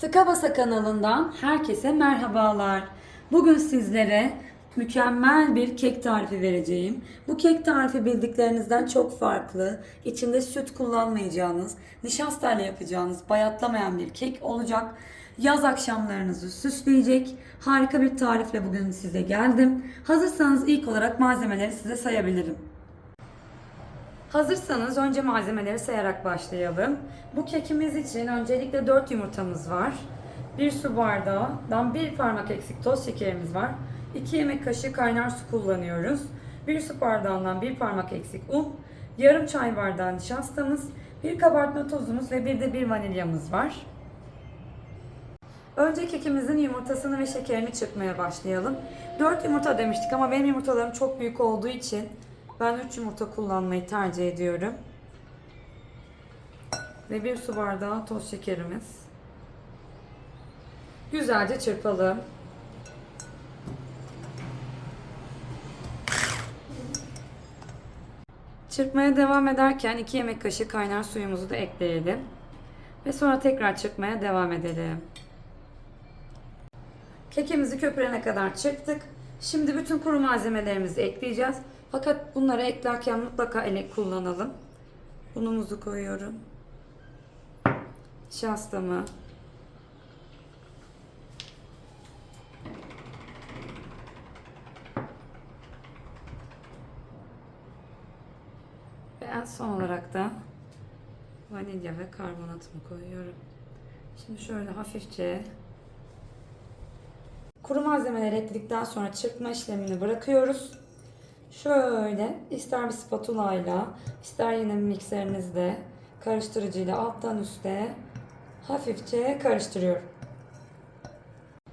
Tıka Basa kanalından herkese merhabalar. Bugün sizlere mükemmel bir kek tarifi vereceğim. Bu kek tarifi bildiklerinizden çok farklı. İçinde süt kullanmayacağınız, nişastayla yapacağınız, bayatlamayan bir kek olacak. Yaz akşamlarınızı süsleyecek. Harika bir tarifle bugün size geldim. Hazırsanız ilk olarak malzemeleri size sayabilirim. Hazırsanız önce malzemeleri sayarak başlayalım. Bu kekimiz için öncelikle 4 yumurtamız var. 1 su bardağından 1 parmak eksik toz şekerimiz var. 2 yemek kaşığı kaynar su kullanıyoruz. 1 su bardağından 1 parmak eksik un. Yarım çay bardağı nişastamız. 1 kabartma tozumuz ve bir de 1 vanilyamız var. Önce kekimizin yumurtasını ve şekerini çırpmaya başlayalım. 4 yumurta demiştik ama benim yumurtalarım çok büyük olduğu için ben 3 yumurta kullanmayı tercih ediyorum. Ve 1 su bardağı toz şekerimiz. Güzelce çırpalım. Çırpmaya devam ederken 2 yemek kaşığı kaynar suyumuzu da ekleyelim. Ve sonra tekrar çırpmaya devam edelim. Kekimizi köpürene kadar çırptık. Şimdi bütün kuru malzemelerimizi ekleyeceğiz. Fakat bunları eklerken mutlaka ele kullanalım. Unumuzu koyuyorum. Nişastamı. Ve en son olarak da vanilya ve karbonatımı koyuyorum. Şimdi şöyle hafifçe Kuru malzemeleri ekledikten sonra çırpma işlemini bırakıyoruz. Şöyle ister bir spatula ile ister yine mikserinizde karıştırıcıyla alttan üste hafifçe karıştırıyorum.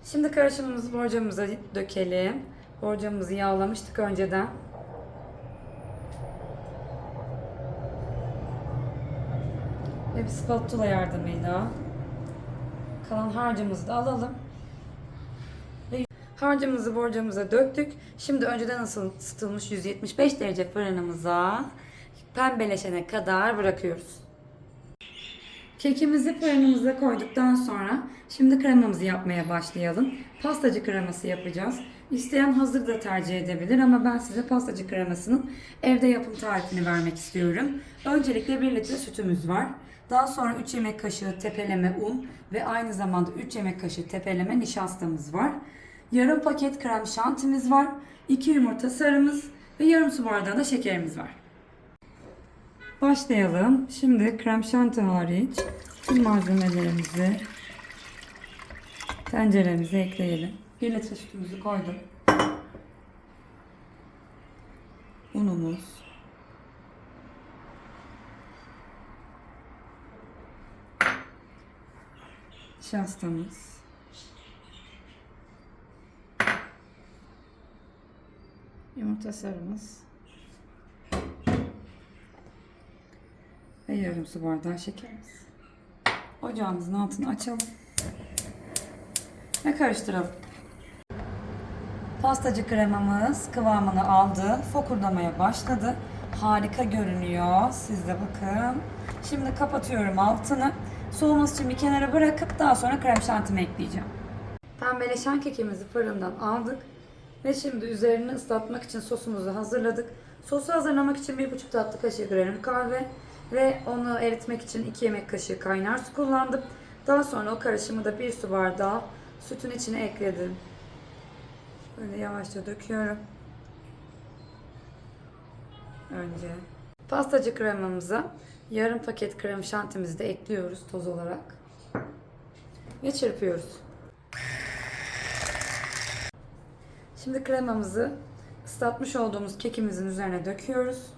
Şimdi karışımımızı borcamıza dökelim. Borcamımızı yağlamıştık önceden. Ve bir spatula yardımıyla kalan harcımızı da alalım. Harcımızı borcamıza döktük. Şimdi önceden ısıtılmış 175 derece fırınımıza pembeleşene kadar bırakıyoruz. Kekimizi fırınımıza koyduktan sonra şimdi kremamızı yapmaya başlayalım. Pastacı kreması yapacağız. İsteyen hazır da tercih edebilir ama ben size pastacı kremasının evde yapım tarifini vermek istiyorum. Öncelikle 1 litre sütümüz var. Daha sonra 3 yemek kaşığı tepeleme un ve aynı zamanda 3 yemek kaşığı tepeleme nişastamız var. Yarım paket krem şantimiz var. 2 yumurta sarımız ve yarım su bardağı da şekerimiz var. Başlayalım. Şimdi krem şanti hariç tüm malzemelerimizi tenceremize ekleyelim. 1 litre sütümüzü koydum. Unumuz. Nişastamız. Yumurta sarımız. Ve yarım su bardağı şekerimiz. Ocağımızın altını açalım. Ve karıştıralım. Pastacı kremamız kıvamını aldı. Fokurdamaya başladı. Harika görünüyor. Siz de bakın. Şimdi kapatıyorum altını. Soğuması için bir kenara bırakıp daha sonra krem şantimi ekleyeceğim. Pembeleşen kekimizi fırından aldık. Ve şimdi üzerini ıslatmak için sosumuzu hazırladık. Sosu hazırlamak için 1,5 tatlı kaşığı granül kahve ve onu eritmek için 2 yemek kaşığı kaynar su kullandım. Daha sonra o karışımı da 1 su bardağı sütün içine ekledim. Böyle yavaşça döküyorum. Önce pastacı kremamıza yarım paket krem şantimizi de ekliyoruz toz olarak. Ve çırpıyoruz. Şimdi kremamızı ıslatmış olduğumuz kekimizin üzerine döküyoruz.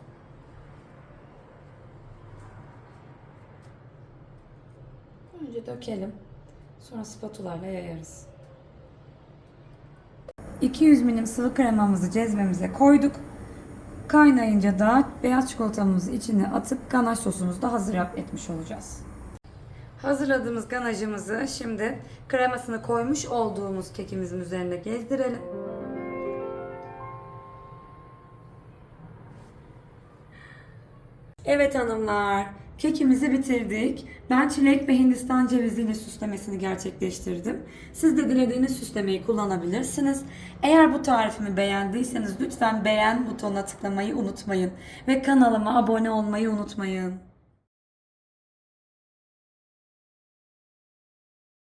Önce dökelim. Sonra spatula ile yayarız. 200 milim sıvı kremamızı cezvemize koyduk. Kaynayınca da beyaz çikolatamızı içine atıp ganaj sosumuzu da hazır etmiş olacağız. Hazırladığımız ganajımızı şimdi kremasını koymuş olduğumuz kekimizin üzerine gezdirelim. Evet hanımlar, Kekimizi bitirdik. Ben çilek ve hindistan ceviziyle süslemesini gerçekleştirdim. Siz de dilediğiniz süslemeyi kullanabilirsiniz. Eğer bu tarifimi beğendiyseniz lütfen beğen butonuna tıklamayı unutmayın. Ve kanalıma abone olmayı unutmayın.